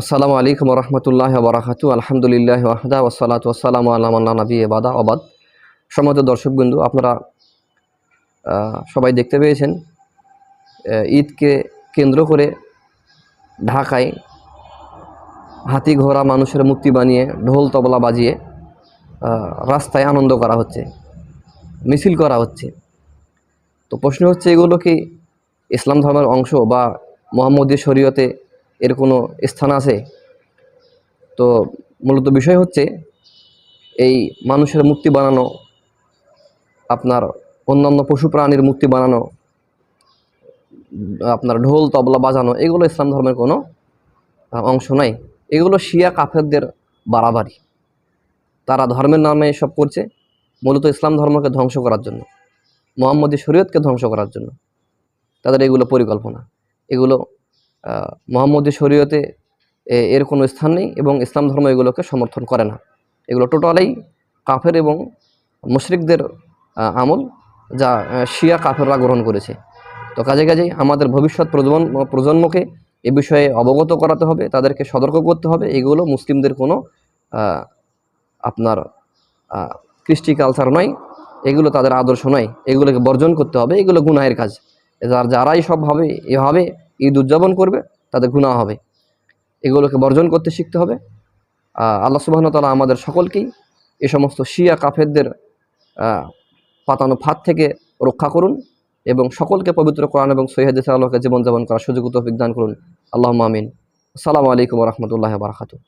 আসসালামু আলাইকুম রহমতুল্লাহ বরাকাতু। আলহামদুলিল্লাহ ওয়াহদা ওসালাত ওসালাম আল্লাহ নবী এবাদা আবাদ সম্মত দর্শকবৃন্দু আপনারা সবাই দেখতে পেয়েছেন ঈদকে কেন্দ্র করে ঢাকায় হাতি ঘোড়া মানুষের মুক্তি বানিয়ে, ঢোল তবলা বাজিয়ে রাস্তায় আনন্দ করা হচ্ছে, মিছিল করা হচ্ছে। তো প্রশ্ন হচ্ছে, এগুলো কি ইসলাম ধর্মের অংশ বা মোহাম্মদী শরীয়তে এর কোনো স্থান আছে? তো মূলত বিষয় হচ্ছে, এই মানুষের মুক্তি বানানো, আপনার অন্যান্য পশু প্রাণীর মুক্তি বানানো, আপনার ঢোল, তবলা বাজানো, এগুলো ইসলাম ধর্মের কোনো অংশ নাই। এগুলো শিয়া কাফেরদের বাড়াবাড়ি। তারা ধর্মের নামে এসব করছে, মূলত ইসলাম ধর্মকে ধ্বংস করার জন্য, মোহাম্মদী শরীয়তকে ধ্বংস করার জন্য। তাদের এগুলো পরিকল্পনা। এগুলো মোহাম্মদী শরীয়তে এর কোনো স্থান নেই এবং ইসলাম ধর্ম এগুলোকে সমর্থন করে না। এগুলো টোটালেই কাফের এবং মুশরিকদের আমল যা শিয়া কাফেররা গ্রহণ করেছে। তো কাজে কাজেই আমাদের ভবিষ্যৎ প্রজন্ম, প্রজন্মকে এ বিষয়ে অবগত করাতে হবে, তাদেরকে সতর্ক করতে হবে। এগুলো মুসলিমদের কোনো আপনার কৃষ্টি কালচার নয়, এগুলো তাদের আদর্শ নয়। এগুলোকে বর্জন করতে হবে, এগুলো গুনাহের কাজ। যার, যারাই সবভাবে এভাবে ঈদ উদযাপন করবে, তাদের গুণা হবে। এগুলোকে বর্জন করতে শিখতে হবে। আল্লাহ সুবাহতালা আমাদের সকলকেই এ সমস্ত শিয়া কাফেরদের পাতানো ফাঁদ থেকে রক্ষা করুন এবং সকলকে পবিত্র করান এবং সৈহাদ আল্লাহকে জীবনযাপন করার সুযোগ বিজ্ঞান করুন। আল্লাহ মামিন আসসালামু আলাইকুম রহমতুল্লাহ বারকাতু